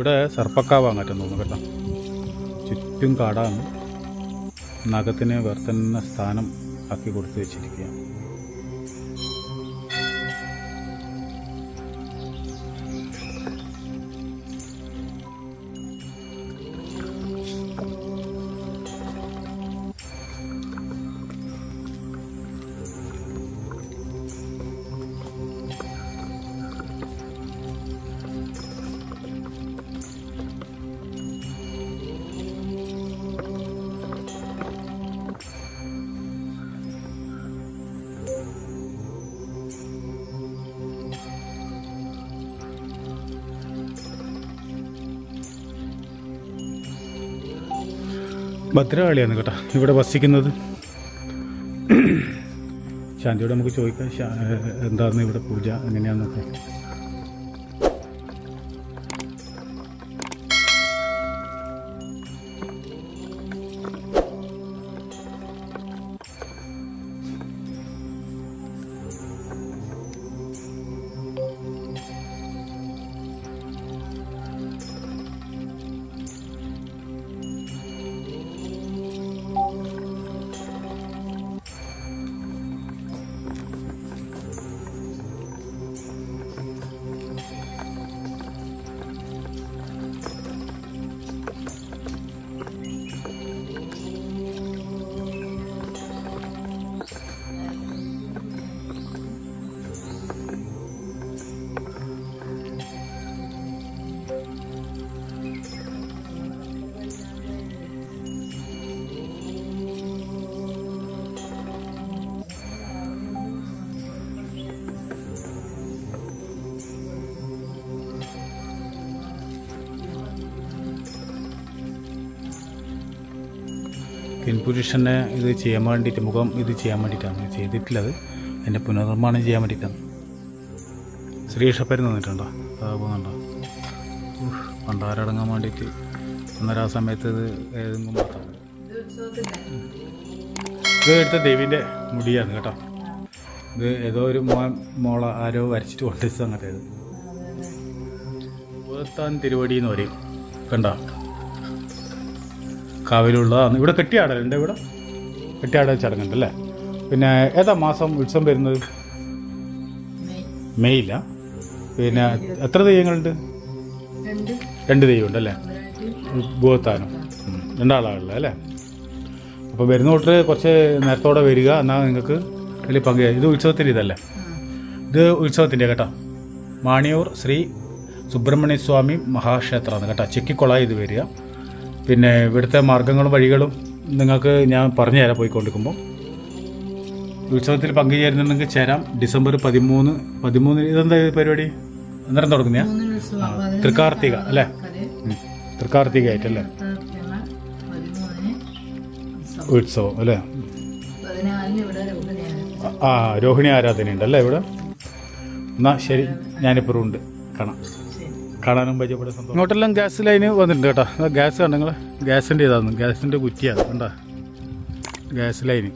ഇവിടെ സർപ്പക്കാവാൻ പറ്റും തോന്നുന്നു കേട്ടോ. ചുറ്റും കാടാണ്. നഖത്തിന് വേറെ സ്ഥാനം ആക്കി കൊടുത്തു വെച്ചിരിക്കുക ഭദ്രകാളിയാണ് കേട്ടോ. ഇവിടെ വസിക്കുന്നത്. ശാന്തിയോട് നമുക്ക് ചോദിക്കാം എന്താണ് ഇവിടെ പൂജ എങ്ങനെയാന്നൊക്കെ കിൻപുരുഷനെ ഇത് ചെയ്യാൻ വേണ്ടിയിട്ട് മുഖം ഇത് ചെയ്യാൻ വേണ്ടിയിട്ടാണ് ചെയ്തിട്ടുള്ളത്. അതിന്റെ പുനർനിർമ്മാണം ചെയ്യാൻ വേണ്ടിയിട്ടാണ്. ശ്രീഷപ്പര് നിന്നിട്ടുണ്ടോ? അതാ പോകുന്നുണ്ടോ? പണ്ടാരടങ്ങാൻ വേണ്ടിയിട്ട്. അന്നേരം ആ സമയത്ത് ഇത് ഏതെങ്കിലും മാത്രം. ഇത് എടുത്ത ദേവീന്റെ മുടിയാണ് കേട്ടോ. ഇത് ഏതോ ഒരു മോ മോള ആരോ വരച്ചിട്ട് കൊണ്ടുവച്ചത് അങ്ങനത്തേത് ഇത്. ഉപത്താൻ തിരുവടി എന്ന് പറയും. കണ്ടോ? കാവിലുള്ളതാണ്. ഇവിടെ കെട്ടിയാടലുണ്ട് ഇവിടെ? കെട്ടിയാടൽ ചടങ്ങുണ്ടല്ലേ പിന്നെ ഏതാ മാസം ഉത്സവം വരുന്നത്? മെയ്യില്ല പിന്നെ എത്ര തെയ്യങ്ങളുണ്ട് രണ്ട്. രണ്ട് അല്ലേ? ഭൂത്താനും രണ്ടാളാണല്ലേ അല്ലേ? അപ്പോൾ വരുന്ന തൊട്ട് കുറച്ച് നേരത്തോടെ വരിക. എന്നാൽ നിങ്ങൾക്ക് വലിയ പങ്ക്. ഇത് ഉത്സവത്തിന്റെ ഇതല്ലേ? ഇത് ഉത്സവത്തിന്റെ കേട്ടോ. മാണിയൂർ ശ്രീ സുബ്രഹ്മണ്യ സ്വാമി മഹാക്ഷേത്രമാണ് കേട്ടോ. ചെക്കിക്കൊളായി ഇത് വരിക. പിന്നെ ഇവിടുത്തെ മാർഗങ്ങളും വഴികളും നിങ്ങൾക്ക് ഞാൻ പറഞ്ഞു തരാം പോയിക്കൊണ്ടിരിക്കുമ്പോൾ ഉത്സവത്തിൽ പങ്കുചേരുന്നുണ്ടെങ്കിൽ ചേരാം. ഡിസംബർ പതിമൂന്ന് പതിമൂന്ന് ഇതെന്താ ഇത് പരിപാടി? അന്നേരം തുടങ്ങുന്ന തൃക്കാർത്തിക അല്ലേ. തൃക്കാർത്തിക ആയിട്ടല്ലേ അല്ലേ ഉത്സവം അല്ലേ? ആ രോഹിണി ആരാധന ഉണ്ടല്ലേ ഇവിടെ? എന്നാ ശരി ഞാനിപ്പോൾ ഉണ്ട് കാണാം. കാണാനും പരിചയപ്പെട്ട സന്തോഷം ഇങ്ങോട്ടെല്ലാം ഗ്യാസ് ലൈന് വന്നിട്ടുണ്ട് കേട്ടോ. ഗ്യാസ് കണ്ടോ നിങ്ങൾ ഗ്യാസിന്റെ ഇതാണ് ഗ്യാസിന്റെ കുറ്റിയാണ് കണ്ടോ. Gas line.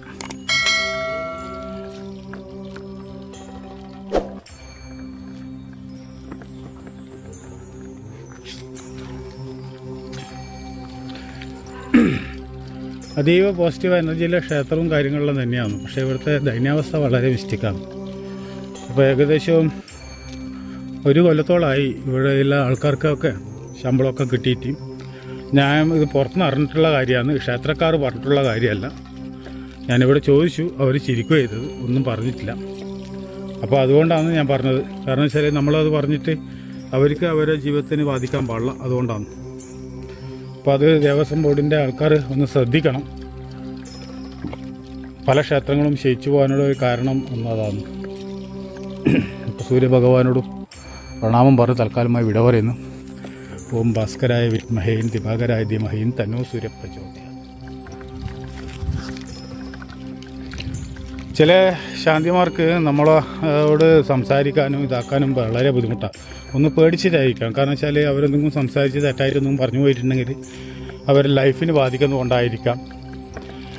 അതീവ പോസിറ്റീവ് എനർജിയിലെ ക്ഷേത്രവും കാര്യങ്ങളെല്ലാം തന്നെയാണ്. പക്ഷേ ഇവിടുത്തെ ദൈന്യാവസ്ഥ വളരെ മിസ്റ്റേക്കാണ്. അപ്പോൾ ഏകദേശം ഒരു കൊല്ലത്തോളമായി ഇവിടെയുള്ള ആൾക്കാർക്കൊക്കെ ശമ്പളമൊക്കെ കിട്ടിയിട്ട്. ഞാൻ ഇത് പുറത്തുനിന്ന് അറിഞ്ഞിട്ടുള്ള കാര്യമാണ്. ക്ഷേത്രക്കാർ പറഞ്ഞിട്ടുള്ള കാര്യമല്ല. ഞാനിവിടെ ചോദിച്ചു അവർ ചിരിക്കുക ചെയ്തത്. ഒന്നും പറഞ്ഞിട്ടില്ല. അപ്പോൾ അതുകൊണ്ടാണ് ഞാൻ പറഞ്ഞത്. കാരണം വെച്ചാൽ നമ്മളത് പറഞ്ഞിട്ട് അവർക്ക് അവരുടെ ജീവിതത്തിന് ബാധിക്കാൻ പാടില്ല. അതുകൊണ്ടാണ്. അപ്പോൾ അത് ദേവസ്വം ബോർഡിന്റെ ആൾക്കാർ ഒന്ന് ശ്രദ്ധിക്കണം. പല ക്ഷേത്രങ്ങളും ക്ഷയിച്ചു പോകാനുള്ള ഒരു കാരണം ഒന്നതാണ് സൂര്യഭഗവാനോടും പ്രണാമം പറഞ്ഞ് തൽക്കാലമായി വിട പറയുന്നു. ഓം ഭാസ്കരായ വിത്മഹേൻ ദിവാകരായ ധിമഹേൻ തന്നോ സൂര്യപ്രചോദയ. ചില ശാന്തിമാർക്ക് നമ്മളോട് സംസാരിക്കാനും ഇതാക്കാനും വളരെ ബുദ്ധിമുട്ടാണ് ഒന്ന് പേടിച്ചിട്ടായിരിക്കാം. കാരണം വെച്ചാൽ അവരെന്തെങ്കിലും സംസാരിച്ച് തെറ്റായിട്ടൊന്നും പറഞ്ഞു പോയിട്ടുണ്ടെങ്കിൽ അവരുടെ ലൈഫിന് ബാധിക്കുന്നതുകൊണ്ടായിരിക്കാം.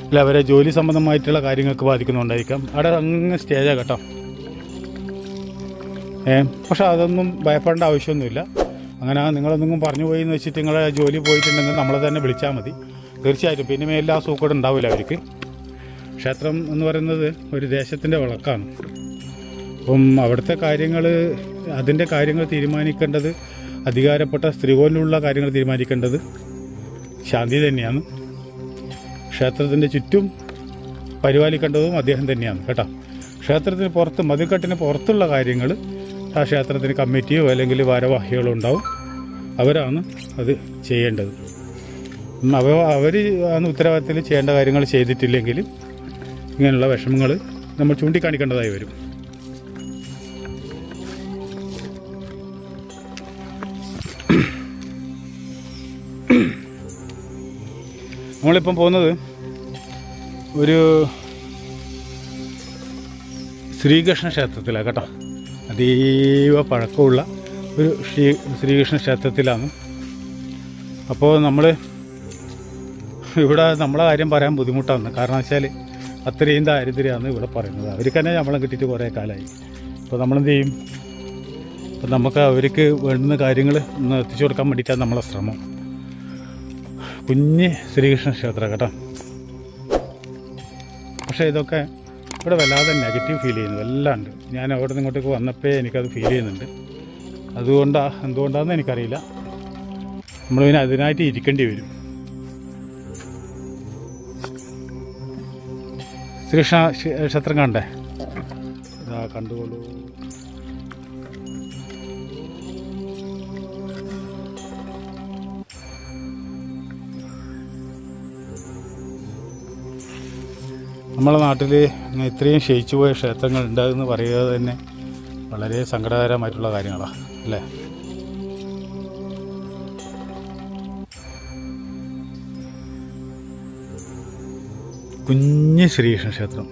അല്ല അവരെ ജോലി സംബന്ധമായിട്ടുള്ള കാര്യങ്ങൾക്ക് ബാധിക്കുന്നുണ്ടായിരിക്കാം അവിടെ അങ്ങ് സ്റ്റേജാണ് കേട്ടോ. പക്ഷെ അതൊന്നും ഭയപ്പെടേണ്ട ആവശ്യമൊന്നുമില്ല. അങ്ങനെ നിങ്ങളൊന്നും പറഞ്ഞു പോയി എന്ന് വെച്ചിട്ട് നിങ്ങളെ ജോലി പോയിട്ടുണ്ടെങ്കിൽ നമ്മളെ തന്നെ വിളിച്ചാൽ മതി. തീർച്ചയായിട്ടും. പിന്നെ എല്ലാ ആ ഉണ്ടാവില്ല അവർക്ക്. ക്ഷേത്രം എന്ന് പറയുന്നത് ഒരു ദേശത്തിന്റെ വിളക്കാണ്. അപ്പം അവിടുത്തെ കാര്യങ്ങൾ അതിന്റെ കാര്യങ്ങൾ തീരുമാനിക്കേണ്ടത് അധികാരപ്പെട്ട സ്ത്രീകോലിലുള്ള കാര്യങ്ങൾ തീരുമാനിക്കേണ്ടത് ശാന്തി തന്നെയാണ്. ക്ഷേത്രത്തിന്റെ ചുറ്റും പരിപാലിക്കേണ്ടതും അദ്ദേഹം തന്നെയാണ് കേട്ടോ. ക്ഷേത്രത്തിന് പുറത്ത് മതിൽക്കെട്ടിന് പുറത്തുള്ള കാര്യങ്ങൾ ആ ക്ഷേത്രത്തിന് കമ്മിറ്റിയോ അല്ലെങ്കിൽ ഭാരവാഹികളോ ഉണ്ടാവും അവരാണ് അത് ചെയ്യേണ്ടത്. അവ അവർ ആണ് ഉത്തരവാദിത്തത്തിൽ ചെയ്യേണ്ട കാര്യങ്ങൾ ചെയ്തിട്ടില്ലെങ്കിൽ ഇങ്ങനെയുള്ള വിഷമങ്ങൾ നമ്മൾ ചൂണ്ടിക്കാണിക്കേണ്ടതായി വരും. നമ്മളിപ്പം പോകുന്നത് ഒരു ശ്രീകൃഷ്ണ ക്ഷേത്രത്തിലാണ് കേട്ടോ. അതീവ പഴക്കമുള്ള ഒരു ശ്രീ ശ്രീകൃഷ്ണ ക്ഷേത്രത്തിലാണ്. അപ്പോൾ നമ്മൾ ഇവിടെ നമ്മളെ കാര്യം പറയാൻ ബുദ്ധിമുട്ടാണ്. കാരണം വെച്ചാൽ അത്രയും ദാരിദ്ര്യമാണ് ഇവിടെ പറയുന്നത്. അവർക്ക് തന്നെ ശമ്പളം കിട്ടിയിട്ട് കുറേ കാലമായി. അപ്പോൾ നമ്മളെന്ത് ചെയ്യും? അപ്പം നമുക്ക് അവർക്ക് വേണ്ടുന്ന കാര്യങ്ങൾ ഒന്ന് എത്തിച്ചു കൊടുക്കാൻ വേണ്ടിയിട്ടാണ് നമ്മളെ ശ്രമം. കുഞ്ഞ് ശ്രീകൃഷ്ണ ക്ഷേത്രം കേട്ടോ. പക്ഷേ ഇതൊക്കെ ഇവിടെ വല്ലാതെ നെഗറ്റീവ് ഫീൽ ചെയ്യുന്നു. വല്ലാണ്ട് ഞാൻ അവിടെ നിന്ന് ഇങ്ങോട്ടേക്ക് വന്നപ്പോൾ എനിക്കത് ഫീൽ ചെയ്യുന്നുണ്ട്. അതുകൊണ്ടാണ് എന്തുകൊണ്ടാണെന്ന് എനിക്കറിയില്ല. നമ്മൾ പിന്നെ അതിനായിട്ട് ഇരിക്കേണ്ടി വരും. ശ്രീകൃഷ്ണ ക്ഷേ- ക്ഷേത്രം കണ്ടേ? ഇതാ കണ്ടുകൊള്ളൂ. നമ്മളെ നാട്ടിൽ ഇത്രയും ക്ഷയിച്ചു പോയ ക്ഷേത്രങ്ങൾ ഉണ്ടാകുമെന്ന് പറയുക തന്നെ വളരെ സങ്കടകരമായിട്ടുള്ള കാര്യങ്ങളാണ് അല്ലേ? കുഞ്ഞ് ശ്രീകൃഷ്ണ ക്ഷേത്രം.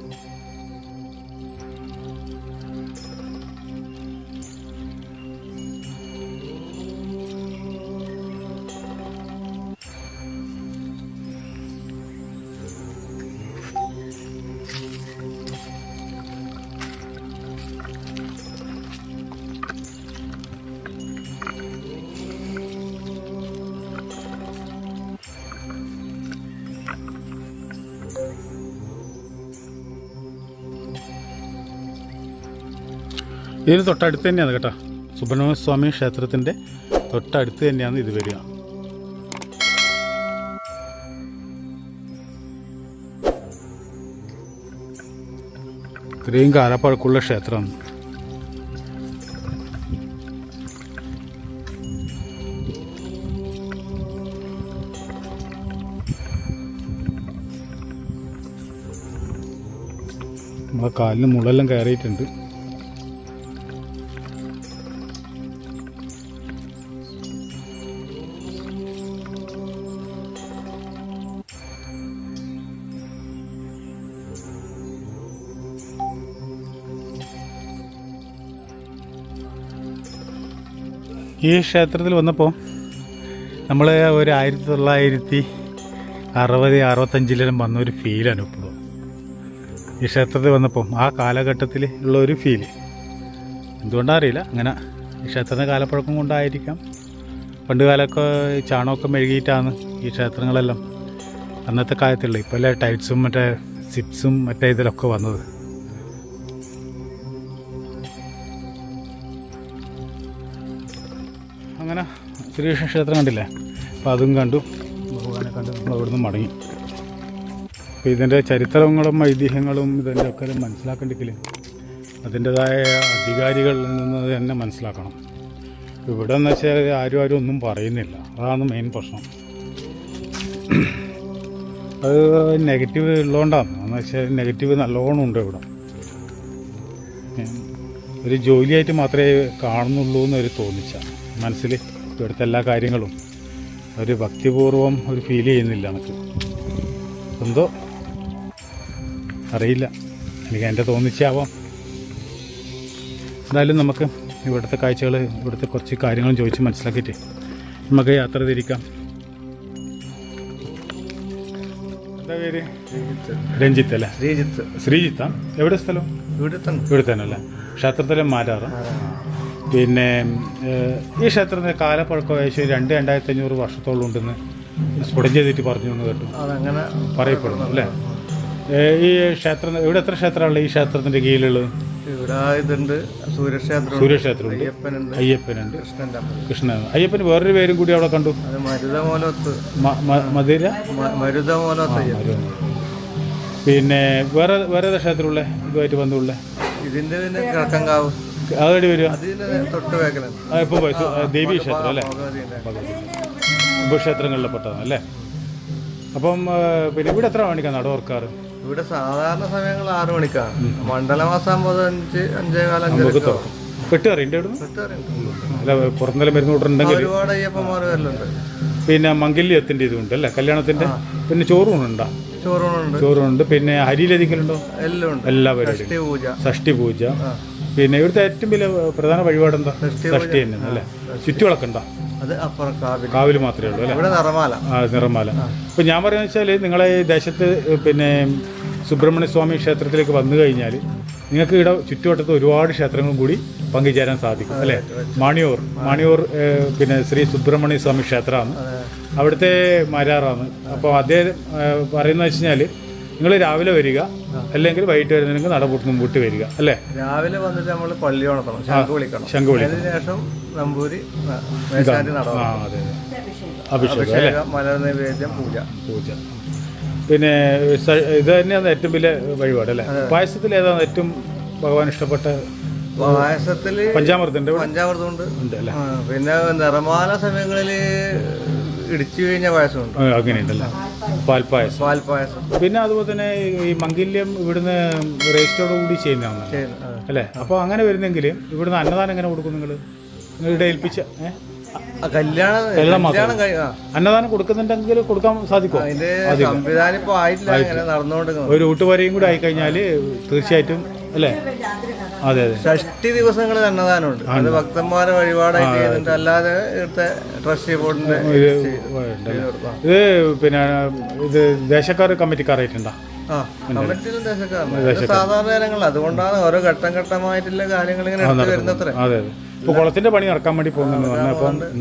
ഇതിന് തൊട്ടടുത്ത് തന്നെയാണ് കേട്ടോ. സുബ്രഹ്മണ്യ സ്വാമി ക്ഷേത്രത്തിന്റെ തൊട്ടടുത്ത് തന്നെയാണ് ഇത് വരിക. ഇത്രയും കാലപ്പഴക്കുള്ള ക്ഷേത്രമാണ് നമ്മളെ കാലിന് മുളെല്ലാം കയറിയിട്ടുണ്ട്. ഈ ക്ഷേത്രത്തിൽ വന്നപ്പോൾ നമ്മൾ ഒരു ആയിരത്തി തൊള്ളായിരത്തി അറുപത് അറുപത്തഞ്ചിലും വന്ന ഒരു ഫീൽ അനുഭവം. ഈ ക്ഷേത്രത്തിൽ വന്നപ്പം ആ കാലഘട്ടത്തിൽ ഉള്ള ഒരു ഫീൽ എന്തുകൊണ്ടാ അറിയില്ല. അങ്ങനെ ഈ ക്ഷേത്രത്തിന്റെ കാലപ്പഴക്കം കൊണ്ടായിരിക്കാം. പണ്ട് കാലമൊക്കെ ചാണകമൊക്കെ മെഴുകിയിട്ടാണ് ഈ ക്ഷേത്രങ്ങളെല്ലാം അന്നത്തെ കാലത്തുള്ള ഇപ്പോൾ അല്ലേ ടൈൽസും മറ്റേ സിപ്സും മറ്റേ ഇതിലൊക്കെ വന്നത്. ശ്രീകൃഷ്ണ ക്ഷേത്രം കണ്ടില്ലേ? അപ്പോൾ അതും കണ്ടു. ഭഗവാനെ കണ്ട് നമ്മൾ അവിടുന്ന് മടങ്ങി. അപ്പോൾ ഇതിന്റെ ചരിത്രങ്ങളും ഐതിഹ്യങ്ങളും ഇതിന്റെ ഒക്കെ മനസ്സിലാക്കണ്ടെങ്കിൽ അതിന്റെതായ അധികാരികളിൽ നിന്ന് തന്നെ മനസ്സിലാക്കണം. ഇവിടെ എന്ന് വെച്ചാൽ ആരും ആരും ഒന്നും പറയുന്നില്ല. അതാണ് മെയിൻ പ്രശ്നം. അത് നെഗറ്റീവ് ഉള്ളതുകൊണ്ടാണ് എന്ന് വെച്ചാൽ നെഗറ്റീവ് നല്ലോണം ഉണ്ട് ഇവിടെ. ഒരു ജോലിയായിട്ട് മാത്രമേ കാണുന്നുള്ളൂ എന്നൊരു തോന്നിച്ച മനസ്സിൽ ഇവിടുത്തെ എല്ലാ കാര്യങ്ങളും ഒരു ഭക്തിപൂർവം ഒരു ഫീൽ ചെയ്യുന്നില്ല നമുക്ക് എന്തോ? അറിയില്ല. എനിക്ക് എന്റെ തോന്നിച്ചാവാം. എന്തായാലും നമുക്ക് ഇവിടുത്തെ കാഴ്ചകൾ ഇവിടുത്തെ കുറച്ച് കാര്യങ്ങളും ചോദിച്ച് മനസ്സിലാക്കിയിട്ട് നമുക്ക് യാത്ര തിരിക്കാം. എന്താ പേര്? രഞ്ജിത്ത്. അല്ലേ? ശ്രീജിത്ത്. ശ്രീജിത്ത? എവിടെ സ്ഥലം? ഇവിടെ തന്നെ. ഇവിടെ തന്നെ അല്ലേ ക്ഷേത്രത്തിലെ മാരാറ്. പിന്നെ ഈ ക്ഷേത്രത്തിന് കാലപ്പഴക്കം ഏകദേശം രണ്ട് രണ്ടായിരത്തി അഞ്ഞൂറ് വർഷത്തോളം ഉണ്ടെന്ന് സ്ഫുടം ചെയ്തിട്ട് പറഞ്ഞു എന്ന് കേട്ടു. അതങ്ങനെ പറയപ്പെടുന്നു അല്ലേ? ഈ ക്ഷേത്രം ഇവിടെ എത്ര ക്ഷേത്രമുള്ള ഈ ക്ഷേത്രത്തിന്റെ കീഴിലുള്ളത്? ഇവിടെ ഇതുണ്ട് സൂര്യക്ഷേത്രം സൂര്യക്ഷേത്രമുണ്ട് അയ്യപ്പനുണ്ട് അയ്യപ്പനുണ്ട്. കൃഷ്ണൻ. അയ്യപ്പന് വേറൊരു പേരും കൂടി അവിടെ കണ്ടു? അത് മരുതമോലത്ത്. മധുര? മ- അയ്യപ്പൻ. പിന്നെ വേറെ വേറെ ക്ഷേത്രമുള്ള? ഇതുമായിട്ട് ബന്ധമുള്ള? ഇതിന്റെ പിന്നെ കിഴക്കങ്കാവ് അതേടി വരിക അതിന്റെ തൊട്ട് വേക്കലാണ് ആ, ഇപ്പൊ പോയി. ദേവി ക്ഷേത്രം അല്ലേ? ഭഗവതിന്റെ ഉപക്ഷേത്രങ്ങളിലെ പെട്ടതാണ് അല്ലേ? അപ്പം പിന്നെ ഇവിടെ എത്ര മണിക്കാണ് നട ഓർക്കാറ് ഇവിടെ സാധാരണ സമയങ്ങൾ ആറു മണിക്കാണ്. മണ്ഡലമാസം അഞ്ച് അഞ്ചേ കാലം കെട്ട് അറിയണ്ടേ ഇവിടുന്ന്? അല്ല പുറത്തെല്ലാം മരുന്ന് കൂട്ടുണ്ടെങ്കിൽ ഒരുപാട് അയ്യപ്പന്മാർ വരലുണ്ട്. പിന്നെ മംഗല്യത്തിന്റെ ഇതുണ്ട് അല്ലേ? കല്യാണത്തിന്റെ പിന്നെ ചോറൂണുണ്ടോ? ചോറൂണുണ്ട്. ചോറൂണുണ്ട്. പിന്നെ ഉണ്ടോ എല്ലാം ഉണ്ട്. എല്ലാ പരിപാടിയും ഷഷ്ടി പൂജ. പിന്നെ ഇവിടുത്തെ ഏറ്റവും വലിയ പ്രധാന വഴിപാട് എന്താ? ഷഷ്ടി തന്നെ അല്ലേ? ചുറ്റുവിളക്കുണ്ടോ അത് അപ്പുറം കാവിൽ കാവിൽ മാത്രമേ ഉള്ളൂ അല്ലേ? ഇവിടെ നിറമാല. ആ നിറമാല. ഇപ്പം ഞാൻ പറയുന്നത് വെച്ചാൽ നിങ്ങളെ ഈ ദേശത്ത് പിന്നെ സുബ്രഹ്മണ്യ സ്വാമി ക്ഷേത്രത്തിലേക്ക് വന്നു കഴിഞ്ഞാൽ നിങ്ങൾക്ക് ഇവിടെ ചുറ്റുവട്ടത്ത് ഒരുപാട് ക്ഷേത്രങ്ങളും കൂടി പങ്കുചേരാൻ സാധിക്കും അല്ലേ? മാണിയൂർ. മാണിയൂർ പിന്നെ ശ്രീ സുബ്രഹ്മണ്യ സ്വാമി ക്ഷേത്രമാണ് അവിടുത്തെ മാരാറാണ്. അപ്പോൾ അദ്ദേഹം പറയുന്നത് വെച്ച് കഴിഞ്ഞാൽ നിങ്ങൾ രാവിലെ വരിക അല്ലെങ്കിൽ വൈകിട്ട് നട നടപൂട്ട് മുമ്പോട്ട് വരിക അല്ലേ? രാവിലെ വന്നിട്ട് നമ്മൾ പള്ളി ഉണർത്തണം ശംഖ് വിളിക്കണം. ശംഖ് നമ്പൂരി ആ, അതെ അഭിഷേകം. അല്ലേ? പൂജ. പൂജ. പിന്നെ ഇത് തന്നെയാണ് ഏറ്റവും വലിയ വഴിപാട് അല്ലേ? പായസത്തിൽ ഏതാണ് ഏറ്റവും ഭഗവാൻ ഇഷ്ടപ്പെട്ട? പായസത്തിൽ പഞ്ചാമൃതം ഉണ്ട് പഞ്ചാമൃതം ഉണ്ട്. പിന്നെ നിറമാല സമയങ്ങളിൽ ഇടിച്ചു കഴിഞ്ഞ പായസമുണ്ട്? അങ്ങനെയുണ്ടല്ലേ. പാൽപ്പായസം. പാൽ പായസം പിന്നെ അതുപോലെ തന്നെ ഈ മംഗല്യം ഇവിടുന്ന് രജിസ്റ്ററോട് കൂടി ചെയ്യുന്നതാണ് ചെയ്യുന്നു. അല്ലേ? അപ്പോൾ അങ്ങനെ വരുന്നെങ്കിൽ ഇവിടുന്ന് അന്നദാനം എങ്ങനെ കൊടുക്കും നിങ്ങൾ ഇവിടെ ഏൽപ്പിച്ച? കല്യാണം. അന്നദാനം കൊടുക്കുന്നുണ്ടെങ്കിൽ കൊടുക്കാൻ സാധിക്കും ഒരു ഊട്ടുവരെയും കൂടി ആയിക്കഴിഞ്ഞാൽ തീർച്ചയായിട്ടും അല്ലേ? അതെ അതെ. ഷഷ്ടി ദിവസങ്ങൾ അന്നദാനമുണ്ട്. അത് ഭക്തന്മാരെ വഴിപാടായിട്ട് അല്ലാതെ ഇവിടുത്തെ ട്രസ്റ്റി ബോർഡിന്റെ ഇത് പിന്നെ ഇത് ദേശക്കാർ കമ്മിറ്റിക്കാരായിട്ടുണ്ടോ? സാധാരണ അതുകൊണ്ടാണ് ഓരോ ഘട്ടം ഘട്ടമായിട്ടുള്ള കാര്യങ്ങൾ ഇങ്ങനെ വരുന്നത്ര. അതെ അതെ. ഇപ്പൊ കുളത്തിന്റെ പണി നടക്കാൻ വേണ്ടി പോകുന്നു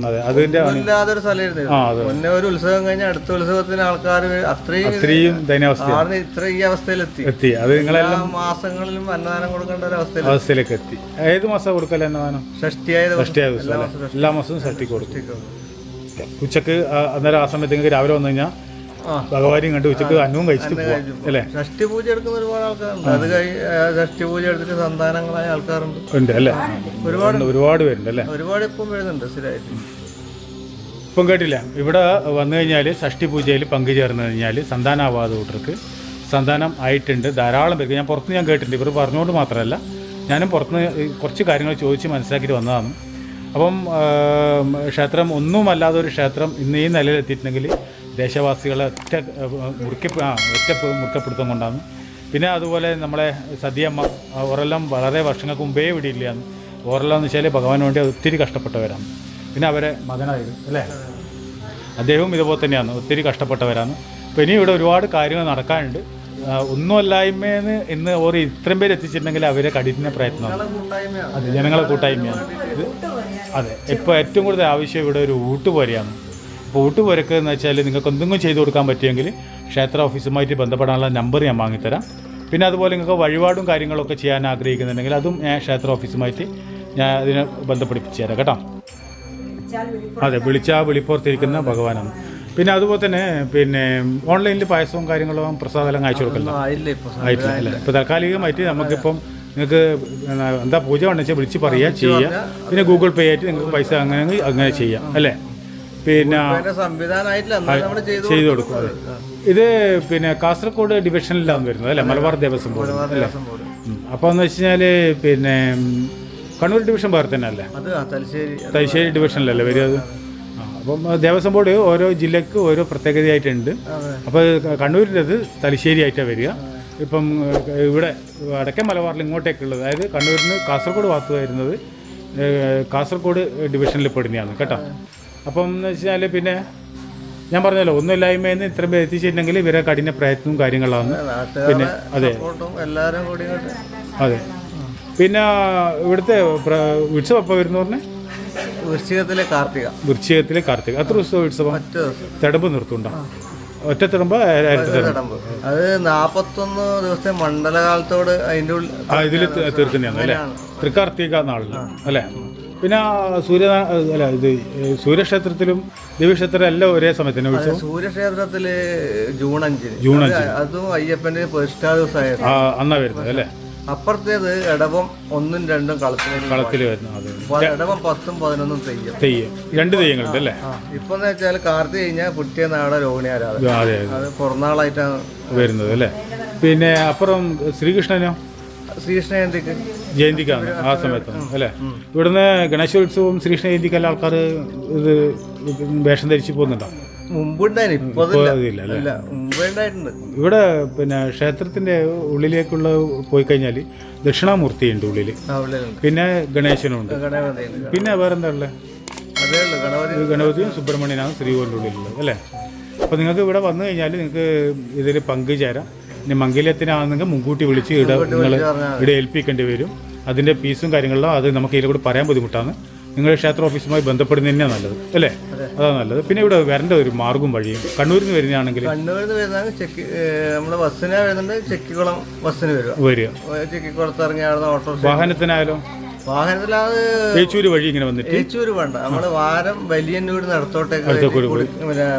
അതെ അതിന്റെ പണി. ഇല്ലാതൊരു സ്ഥലമായിരുന്നു ആ അതെ. മുന്നേ ഒരു ഉത്സവം കഴിഞ്ഞ അടുത്ത ഉത്സവത്തിന് ആൾക്കാർ അത്രയും അത്രയും ദൈനാവസ്ഥ ഇത്ര ഈ അവസ്ഥയിലെത്തി. എത്തി. അത് നിങ്ങളെല്ലാം മാസങ്ങളിലും അന്നദാനം കൊടുക്കേണ്ട ഒരു അവസ്ഥയിൽ അവസ്ഥയിലേക്ക് എത്തി. ഏത് മാസം കൊടുക്കല്ലേ അന്നദാനം? ഷഷ്ടിയായ ദിവസം. ഷഷ്ടിയായ ദിവസം അല്ലേ? എല്ലാ മാസവും ഷഷ്ടി കൊടുക്കും. ഉച്ചയ്ക്ക് ആ- അന്നേരം ആ സമയത്ത് നിങ്ങൾക്ക് രാവിലെ വന്നു കഴിഞ്ഞാൽ. ഭഗവാനെയും കണ്ട് ഉച്ചയ്ക്ക് അന്നവും കഴിച്ചിട്ട് പോവാം അല്ലേ? ഷഷ്ടി പൂജ എടുക്കുന്ന ഒരുപാട് ആൾക്കാരുണ്ട്. അത് ഷഷ്ടി പൂജ എടുത്തിട്ട് സന്താനങ്ങളായ ആൾക്കാരുണ്ട്. ഉണ്ട് അല്ലേ? ഒരുപാട് ഒരുപാട് പേരുണ്ട് അല്ലേ? ഒരുപാട് ഇപ്പം വരുന്നുണ്ട് സ്ഥിരമായിട്ട്. ഇപ്പം കേട്ടില്ല. ഇവിടെ വന്നു കഴിഞ്ഞാൽ ഷഷ്ടി പൂജയിൽ പങ്കുചേർന്ന് കഴിഞ്ഞാൽ സന്താനാവാദ കൂട്ടർക്ക് സന്താനം ആയിട്ടുണ്ട്. ധാരാളം പേർക്ക്. ഞാൻ പുറത്ത് ഞാൻ കേട്ടിട്ടുണ്ട്. ഇവർ പറഞ്ഞുകൊണ്ട് മാത്രമല്ല ഞാനും പുറത്തുനിന്ന് കുറച്ച് കാര്യങ്ങൾ ചോദിച്ച് മനസ്സിലാക്കിയിട്ട് വന്നതാണ്. അപ്പം ക്ഷേത്രം ഒന്നുമല്ലാതെ ഒരു ക്ഷേത്രം ഇന്ന് ഈ നിലയിലെത്തിയിട്ടുണ്ടെങ്കിൽ ദേശവാസികളെ ഒറ്റ മുറുക്കി ആ ഒറ്റ മുറുക്കപ്പെടുത്തം കൊണ്ടാണ്. പിന്നെ അതുപോലെ നമ്മളെ സദ്യമ്മ ഓരെല്ലാം വളരെ വർഷങ്ങൾക്ക് മുമ്പേ വിടിയില്ലാന്ന്. ഓരെല്ലാം എന്ന് വെച്ചാൽ ഭഗവാന് വേണ്ടി ഒത്തിരി കഷ്ടപ്പെട്ടവരാണ്. പിന്നെ അവരെ മകനായിരുന്നു അല്ലേ? അദ്ദേഹവും ഇതുപോലെ തന്നെയാണ് ഒത്തിരി കഷ്ടപ്പെട്ടവരാണ്. അപ്പോൾ ഇനി ഇവിടെ ഒരുപാട് കാര്യങ്ങൾ നടക്കാനുണ്ട്. ഒന്നുമല്ലായ്മയെന്ന് ഇന്ന് ഓർ ഇത്രയും പേര് എത്തിച്ചിട്ടുണ്ടെങ്കിൽ അവരെ കഠിന പ്രയത്നമാണ്. അതെ ജനങ്ങളെ കൂട്ടായ്മയാണ്. അതെ ഇപ്പോൾ ഏറ്റവും കൂടുതൽ ആവശ്യം ഇവിടെ ഒരു ഊട്ടുപോരയാണ് അപ്പോൾ പുരക്ക് എന്ന് വെച്ചാൽ നിങ്ങൾക്ക് എന്തെങ്കിലും ചെയ്തു കൊടുക്കാൻ പറ്റുമെങ്കിൽ ക്ഷേത്ര ഓഫീസുമായിട്ട് ബന്ധപ്പെടാനുള്ള നമ്പർ ഞാൻ വാങ്ങിത്തരാം. പിന്നെ അതുപോലെ നിങ്ങൾക്ക് വഴിപാടും കാര്യങ്ങളൊക്കെ ചെയ്യാൻ ആഗ്രഹിക്കുന്നുണ്ടെങ്കിൽ അതും ഞാൻ ക്ഷേത്ര ഓഫീസുമായിട്ട് ഞാൻ അതിനെ ബന്ധപ്പെടുപ്പിച്ച് തരാം കേട്ടോ. അതെ വിളിച്ചാൽ വിളിപ്പുറത്തിരിക്കുന്ന ഭഗവാനാണ്. പിന്നെ അതുപോലെ തന്നെ പിന്നെ ഓൺലൈനിൽ പായസവും കാര്യങ്ങളും പ്രസാദം അയച്ചു കൊടുക്കില്ല ഇപ്പൊ ആയിട്ടില്ല അല്ലേ ഇപ്പോൾ താൽക്കാലികമായിട്ട് നമുക്കിപ്പം നിങ്ങൾക്ക് എന്താ പൂജ വേണമെന്ന് വിളിച്ച് പറയുക ചെയ്യുക പിന്നെ ഗൂഗിൾ പേ ആയിട്ട് നിങ്ങൾക്ക് പൈസ അങ്ങനെ അങ്ങനെ ചെയ്യാം. അല്ലേ? പിന്നെ ചെയ്തു കൊടുക്കും ഇത് പിന്നെ കാസർഗോഡ് ഡിവിഷനിലാണ് വരുന്നത് അല്ലേ? മലബാർ ദേവസ്വം ബോർഡ്. അല്ലേ? അപ്പൊ അപ്പോൾ എന്ന് വെച്ച് കഴിഞ്ഞാൽ പിന്നെ കണ്ണൂർ ഡിവിഷൻ വേറെ തന്നെ അല്ലേ തലശ്ശേരി. ഡിവിഷനിലല്ലേ വരുന്നത് അത്? അപ്പം ദേവസ്വം ബോർഡ് ഓരോ ജില്ലക്ക് ഓരോ പ്രത്യേകതയായിട്ടുണ്ട്. അപ്പോൾ കണ്ണൂരിന്റെത് തലശ്ശേരി ആയിട്ടാണ് വരിക. ഇപ്പം ഇവിടെ വടക്കൻ മലബാറിൽ ഇങ്ങോട്ടേക്കുള്ളത്. അതായത് കണ്ണൂരിന് കാസർഗോഡ് ഭാഗത്ത് വരുന്നത് കാസർഗോഡ് ഡിവിഷനിൽ പെടുന്നതാണ്. കേട്ടോ? അപ്പം എന്ന് വെച്ചാൽ പിന്നെ ഞാൻ പറഞ്ഞല്ലോ ഒന്നുമില്ലായ്മയെന്ന് ഇത്ര പേര് എത്തിച്ചിട്ടുണ്ടെങ്കിൽ ഇവരെ കഠിന പ്രയത്നവും കാര്യങ്ങളാണ്. പിന്നെ അതെ. കൂടി അതെ. പിന്നെ ഇവിടുത്തെ ഉത്സവം എപ്പോൾ വരുന്നു പറഞ്ഞേ? വൃശ്ചികത്തിലെ കാർത്തിക. വൃശ്ചികത്തിലെ കാർത്തിക. എത്ര ദിവസം ഉത്സവം? തിടമ്പ് നിർത്തുണ്ടോ ഒറ്റ തിടമ്പ് അത് നാപ്പത്തൊന്ന് ദിവസത്തെ മണ്ഡലകാലത്തോട് അതിന്റെ ഉള്ളിൽ ഇതിൽ തീർക്കുന്നതാണ് അല്ലേ? തൃക്കാർത്തിക നാളിൽ അല്ലേ? പിന്നെ സൂര്യ അല്ല ഇത് സൂര്യക്ഷേത്രത്തിലും ദേവീക്ഷേത്രം എല്ലാം ഒരേ സമയത്തിന് ഉത്സവം സൂര്യക്ഷേത്രത്തിൽ ജൂൺ അഞ്ചിന്. ജൂൺ അഞ്ച് അതും അയ്യപ്പന്റെ പ്രതിഷ്ഠാ ദിവസമായിരുന്നു അന്നാ വരുന്നത് അല്ലേ? അപ്പുറത്തേത് ഇടവം ഒന്നും രണ്ടും കളത്തിൽ വരുന്നത്. പ- ഇടവം പത്തും പതിനൊന്നും തെയ്യം. തെയ്യം. രണ്ട് തെയ്യങ്ങളുണ്ട് അല്ലേ? ഇപ്പൊ എന്ന് വെച്ചാൽ കാർത്തി കഴിഞ്ഞാൽ പുറ്റിയ നാടെ രോഹിണി ആരാധന അത് പുറന്നാളായിട്ടാണ് വരുന്നത് അല്ലേ? പിന്നെ അപ്പുറം ശ്രീകൃഷ്ണനോ? ശ്രീകൃഷ്ണ ജയന്തിക്ക് ജയന്തിക്കാണ് ആ സമയത്താണ് അല്ലേ? ഇവിടുന്ന് ഗണേശോത്സവം ശ്രീകൃഷ്ണ ജയന്തിക്ക് എല്ലാ ആൾക്കാർ ഇത് വേഷം ധരിച്ച് പോകുന്നുണ്ടോ? മുമ്പുണ്ടായിരുന്നു ഇപ്പൊ ഇപ്പോൾ അതില്ല അതില്ല അല്ലേ? ഇല്ല മുമ്പേ ഉണ്ടായിട്ടുണ്ട് ഇവിടെ പിന്നെ ക്ഷേത്രത്തിന്റെ ഉള്ളിലേക്കുള്ള പോയി കഴിഞ്ഞാൽ ദക്ഷിണാമൂർത്തിയുണ്ട് ഉള്ളിൽ ഉള്ളിൽ. പിന്നെ ഗണേശനുണ്ട് ഉണ്ട്. പിന്നെ വേറെന്താ ഉള്ളത് ഗണപതിയും സുബ്രഹ്മണ്യനാണ് ശ്രീകോവിലിന്റെ ഉള്ളിലുള്ളത് അല്ലേ? അപ്പോൾ നിങ്ങൾക്ക് ഇവിടെ വന്നു കഴിഞ്ഞാൽ നിങ്ങൾക്ക് ഇതിൽ പങ്കുചേരാം. ഇനി മംഗല്യത്തിനാണെങ്കിൽ മുൻകൂട്ടി വിളിച്ച് ഇവിടെ നിങ്ങൾ ഇവിടെ ഏൽപ്പിക്കേണ്ടി വരും. അതിന്റെ ഫീസും കാര്യങ്ങളിലും അത് നമുക്ക് ഇതിൽ കൂടെ പറയാൻ ബുദ്ധിമുട്ടാണ്. നിങ്ങൾ ക്ഷേത്ര ഓഫീസുമായി ബന്ധപ്പെടുന്നത് തന്നെയാണ് നല്ലത് അല്ലേ? അതാണ് നല്ലത്. പിന്നെ ഇവിടെ വരേണ്ട ഒരു മാർഗം വഴിയും കണ്ണൂരിൽ നിന്ന് വരുന്നതാണെങ്കിൽ കണ്ണൂരിൽ നിന്ന് വരുന്നത് ചെക്ക് നമ്മൾ ബസ്സിനെ വരുന്നുണ്ട് ചെക്കിക്കുളം ബസ്സിന് വരിക. വരിക. ചെക്കിക്കുളത്ത് ഇറങ്ങി അവിടെ ഓട്ടോ വാഹനത്തിനായാലും വാഹനത്തിലത് ഏച്ചൂര് വഴി ഇങ്ങനെ വന്നിട്ട്? ഏച്ചൂര് വേണ്ട. നമ്മൾ വാരം വലിയന്നൂർ നടത്തോട്ടേക്ക്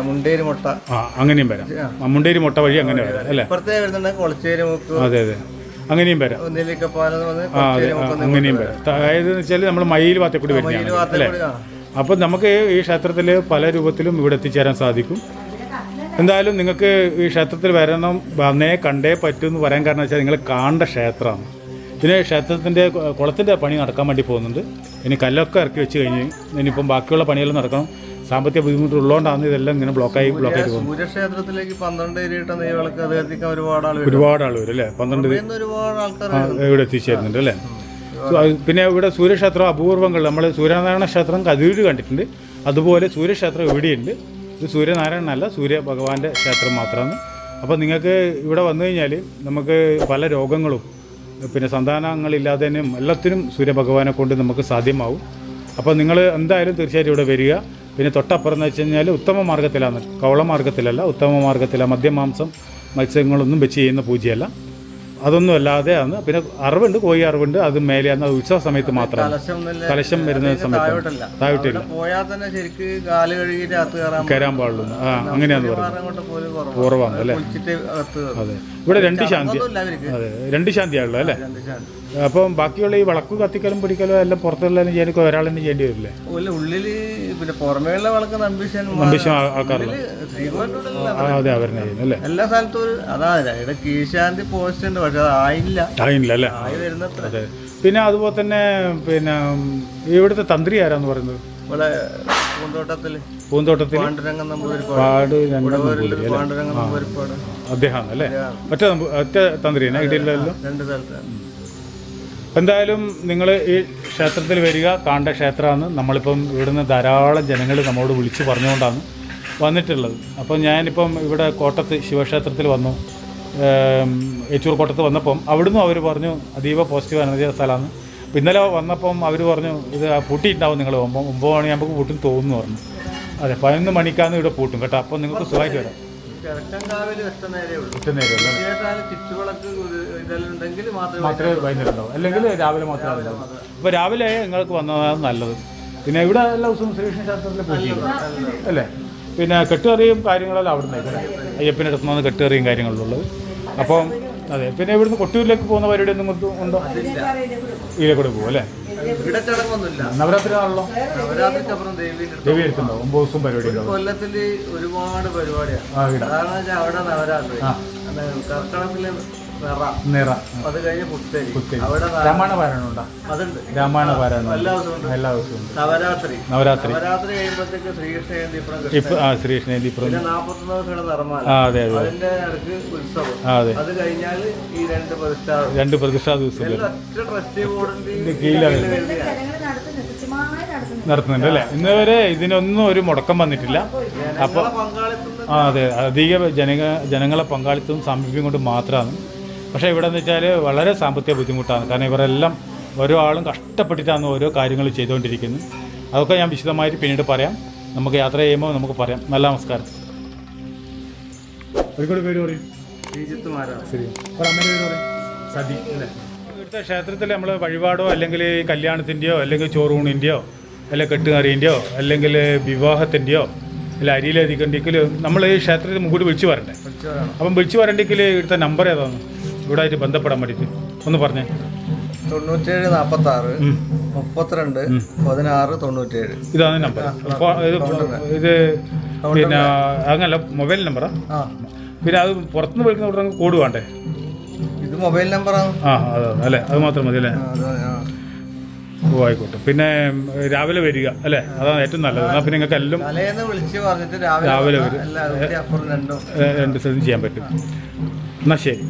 മുണ്ടേരി മുട്ട. ആ അങ്ങനെയും വരാം. മുണ്ടേരി മുട്ട വഴി അങ്ങനെ വരാം അല്ലേ? ഇപ്പുറത്തേ വരുന്നുണ്ട് കൊളച്ചേരി മുക്ക്. അതെ അതെ. അങ്ങനെയും വരാം. അങ്ങനെയും വരാം. അതായത് വെച്ചാൽ നമ്മൾ മയിൽ ഭാഗത്തെ കൂടി വരുന്നതാണ് അല്ലേ? അപ്പം നമുക്ക് ഈ ക്ഷേത്രത്തിൽ പല രൂപത്തിലും ഇവിടെ എത്തിച്ചേരാൻ സാധിക്കും. എന്തായാലും നിങ്ങൾക്ക് ഈ ക്ഷേത്രത്തിൽ വരണം വന്നേ കണ്ടേ പറ്റൂ എന്ന് പറയാൻ കാരണം വെച്ചാൽ നിങ്ങൾ കാണേണ്ട ക്ഷേത്രമാണ്. പിന്നെ ക്ഷേത്രത്തിന്റെ കുളത്തിന്റെ പണി നടക്കാൻ വേണ്ടി പോകുന്നുണ്ട്. ഇനി കല്ലൊക്കെ ഇറക്കി വെച്ച് കഴിഞ്ഞ് ഇനിയിപ്പം ബാക്കിയുള്ള പണികളും നടക്കണം. സാമ്പത്തിക ബുദ്ധിമുട്ട് ബുദ്ധിമുട്ടുള്ളതുകൊണ്ടാണ് ഇതെല്ലാം ഇങ്ങനെ ബ്ലോക്കായി ബ്ലോക്കായി സൂര്യക്ഷേത്രത്തിലേക്ക് പന്ത്രണ്ട് ഏരിയട്ട നെയ്വിളക്ക് അത് എത്തിക്കാൻ ഒരുപാട് ആൾ വരും ഒരുപാട് ആൾ വരും അല്ലേ? പന്ത്രണ്ട് ഒരുപാട് ആൾക്കാർ ഇവിടെ എത്തിച്ചേരുന്നുണ്ട് അല്ലേ? പിന്നെ ഇവിടെ സൂര്യക്ഷേത്രം അപൂർവങ്ങൾ നമ്മൾ സൂര്യനാരായണ ക്ഷേത്രം കതിരൂര് കണ്ടിട്ടുണ്ട്. അതുപോലെ സൂര്യക്ഷേത്രം ഇവിടെയുണ്ട്. ഇത് സൂര്യനാരായണനല്ല സൂര്യ ഭഗവാന്റെ ക്ഷേത്രം മാത്രമാണ്. അപ്പോൾ നിങ്ങൾക്ക് ഇവിടെ വന്നു കഴിഞ്ഞാൽ നമുക്ക് പല രോഗങ്ങളും പിന്നെ സന്താനങ്ങളില്ലാത്തതിനും എല്ലാത്തിനും സൂര്യഭഗവാനെ കൊണ്ട് നമുക്ക് സാധ്യമാവും. അപ്പോൾ നിങ്ങൾ എന്തായാലും തീർച്ചയായിട്ടും ഇവിടെ വരിക. പിന്നെ തൊട്ടപ്പുറം എന്ന് വെച്ച് കഴിഞ്ഞാൽ ഉത്തമ മാർഗത്തിലാണ്. കവള മാർഗത്തിലല്ല ഉത്തമ മാർഗത്തിലാണ് മദ്യമാംസം മത്സ്യങ്ങളൊന്നും വെച്ച് ചെയ്യുന്ന പൂജയല്ല. അതൊന്നും അല്ലാതെ ആണ് പിന്നെ അറിവുണ്ട് കോഴി അറിവുണ്ട്. അത് മേലെ അത് ഉത്സവ സമയത്ത് മാത്രം കലശം വരുന്ന സമയത്ത് താഴ്ത്തില്ല താഴോട്ടില്ല പോയാൽ തന്നെ ശരിക്ക് കാൽ കഴുകിയിട്ട് അകത്ത് കയറാൻ പാടുള്ളൂ. ആ അങ്ങനെയാന്ന് പറയുന്നത് കുറവാണ്. അല്ലേ? അതെ. ഇവിടെ രണ്ട് ശാന്തി. അതെ രണ്ട് ശാന്തിയാണല്ലോ അല്ലേ? അപ്പം ബാക്കിയുള്ള ഈ വിളക്ക് കത്തിക്കലും പിടിക്കലും എല്ലാം പുറത്തുള്ള തന്നെ ചെയ്യേണ്ടി വരില്ലേ? ഉള്ളിൽ പിന്നെ പുറമേയുള്ള വളർക്കുന്ന അംബിഷൻ അംബിഷം ആൾക്കാരുള്ള ശ്രീകോവിലുള്ള ആ, അതെ. അവരെ അല്ലേ? എല്ലാ സ്ഥലത്തും ഒരു അതാ ഇവിടെ കീശാന്തി പോസ്റ്റ് ഉണ്ട് പക്ഷെ അത് ആയില്ല. ആയില്ല അല്ലേ? ആയി വരുന്നത്ര. അതെ. പിന്നെ അതുപോലെ തന്നെ പിന്നെ ഇവിടുത്തെ തന്ത്രി ആരാന്ന് പറയുന്നത്? ഇവിടെ പൂന്തോട്ടത്തിൽ പൂന്തോട്ടത്തിൽ നമ്പൂതിരിപ്പാട് അല്ലേ? ഒറ്റ ഒറ്റ തന്ത്രിയാണ്? ഇടയിലല്ലോ രണ്ട് സ്ഥലത്താണ് എന്തായാലും നിങ്ങൾ ഈ ക്ഷേത്രത്തിൽ വരിക കാണ്ട ക്ഷേത്രമാണ്. നമ്മളിപ്പം ഇവിടുന്ന് ധാരാളം ജനങ്ങൾ നമ്മോട് വിളിച്ചു പറഞ്ഞുകൊണ്ടാണ് വന്നിട്ടുള്ളത്. അപ്പം ഞാനിപ്പം ഇവിടെ കോട്ടത്ത് ശിവക്ഷേത്രത്തിൽ വന്നു. ഏച്ചൂർ കോട്ടത്ത് വന്നപ്പം അവിടുന്ന് അവർ പറഞ്ഞു അതീവ പോസിറ്റീവ് എനർജി സ്ഥലമാണ്. അപ്പം ഇന്നലെ വന്നപ്പം അവർ പറഞ്ഞു ഇത് പൂട്ടിയിട്ടുണ്ടാവും നിങ്ങൾ. ഒമ്പത് ഒമ്പത് മണിയാകുമ്പോൾ പൂട്ടും തോന്നുന്നു പറഞ്ഞു. അതെ പതിനൊന്ന് മണിക്കാന്ന് ഇവിടെ പൂട്ടും കേട്ടോ. അപ്പം നിങ്ങൾക്ക് സുഖമായിട്ട് വരാം. മാത്രമേ വൈകുന്നേരം ഉണ്ടാവും അല്ലെങ്കിൽ രാവിലെ മാത്രമേ ഉണ്ടാവും അപ്പോൾ രാവിലെ നിങ്ങൾക്ക് വന്നതാണ് നല്ലത്. പിന്നെ ഇവിടെ എല്ലാ ദിവസവും ശ്രീകൃഷ്ണ ശാസ്ത്രത്തിൽ പൂജ അല്ലേ? പിന്നെ കെട്ടുകറിയും കാര്യങ്ങളെല്ലാം അവിടെ നിന്ന് അയ്യപ്പന്റെ അടുത്ത് കെട്ടുകറിയും കാര്യങ്ങളുള്ളത്. അപ്പം അതെ പിന്നെ ഇവിടുന്ന് കൊട്ടൂരിലേക്ക് പോകുന്ന പരിപാടി ഒന്നും ഉണ്ടോ? ഇതിലെ കൂടെ പോകും അല്ലേ? ഇവിടെ ചടങ്ങൊന്നുമില്ല നവരാത്രി ആണല്ലോ നവരാത്രിക്കപ്പുറം ദേവി എടുത്തുണ്ടോ ഒമ്പത് ദിവസം പരിപാടി ഉണ്ടാവും. കൊല്ലത്തിൽ ഒരുപാട് പരിപാടിയാണ് കാരണം അവിടെ നവരാത്രി. കർക്കടത്തിൽ നിറ. അത് കഴിഞ്ഞ് പുത്തരി. രാമായണ പാരായണം ഉണ്ടോ? അതുണ്ട്. രാമായണ പാരായണം എല്ലാ ദിവസവും നവരാത്രി. നവരാത്രി. നവരാത്രി കഴിയുമ്പോഴത്തേക്ക് ശ്രീകൃഷ്ണ ജയന്തി ഇപ്പം ആ ശ്രീകൃഷ്ണ ഇപ്പം പിന്നെ ദിവസങ്ങളുടെ അതെ അതെ അതിന്റെ ഇടയ്ക്ക് ഉത്സവം. അതെ. അത് കഴിഞ്ഞാൽ ഈ രണ്ട് പ്രതിഷ്ഠ രണ്ട് പ്രതിഷ്ഠാ ദിവസം. ഒറ്റ ട്രസ്റ്റി ബോർഡിന്റെ കീഴിലാണ്. നടത്തുന്നുണ്ട്. അല്ലേ? ഇന്ന് വരെ ഇതിനൊന്നും ഒരു മുടക്കം വന്നിട്ടില്ല. അപ്പോൾ ആ അതെ. അധിക ജനക ജനങ്ങളെ പങ്കാളിത്തവും സാമീപ്യം കൊണ്ട് മാത്രമാണ് പക്ഷേ ഇവിടെ എന്ന് വെച്ചാൽ വളരെ സാമ്പത്തിക ബുദ്ധിമുട്ടാണ്. കാരണം ഇവരെല്ലാം ഓരോ ആളും കഷ്ടപ്പെട്ടിട്ടാണ് ഓരോ കാര്യങ്ങൾ ചെയ്തുകൊണ്ടിരിക്കുന്നത്. അതൊക്കെ ഞാൻ വിശദമായിട്ട് പിന്നീട് പറയാം. നമുക്ക് യാത്ര ചെയ്യുമ്പോൾ നമുക്ക് പറയാം. നല്ല നമസ്കാരം. ഒരുപാട് പേര് പറയും. സതി. അല്ലേ? ഇവിടുത്തെ ക്ഷേത്രത്തിൽ നമ്മൾ വഴിപാടോ അല്ലെങ്കിൽ കല്യാണത്തിന്റെയോ അല്ലെങ്കിൽ ചോറൂണിന്റെയോ അല്ലെങ്കിൽ കെട്ടുകറിന്റെയോ അല്ലെങ്കിൽ വിവാഹത്തിന്റെയോ അല്ല അരിയിലധികണ്ടെങ്കിൽ നമ്മൾ ഈ ക്ഷേത്രത്തിൽ മുമ്പോട്ട് വിളിച്ചു വരണ്ടേ? അപ്പം വിളിച്ചു വരണ്ടെങ്കിൽ ഇവിടുത്തെ നമ്പർ ഏതാണ്? ഇവിടെ ആയിട്ട് ബന്ധപ്പെടാൻ വേണ്ടിയിട്ട്. ഒന്ന് പറഞ്ഞേ. തൊണ്ണൂറ്റേഴ് നാൽപ്പത്തി ആറ് മുപ്പത്തിരണ്ട് പതിനാറ് തൊണ്ണൂറ്റേഴ്. ഇതാണ് നമ്പർ ഇത് പിന്നെ അങ്ങനല്ല മൊബൈൽ നമ്പറാ പിന്നെ അത് പുറത്തുനിന്ന് വിളിക്കുന്ന ഉടനെ കോഡ് വേണ്ടേ? ഇത് മൊബൈൽ നമ്പറാണ് ആ. അതെ അല്ലേ? അത് മാത്രം മതി അല്ലേ. ഓ ആയിക്കോട്ടെ. പിന്നെ രാവിലെ വരിക അല്ലേ? അതാണ് ഏറ്റവും നല്ലത്. എന്നാൽ പിന്നെ നിങ്ങൾക്ക് എല്ലാം രാവിലെ വരും. രണ്ട്. സ്ഥലത്തും ചെയ്യാൻ പറ്റും. എന്നാൽ ശരി.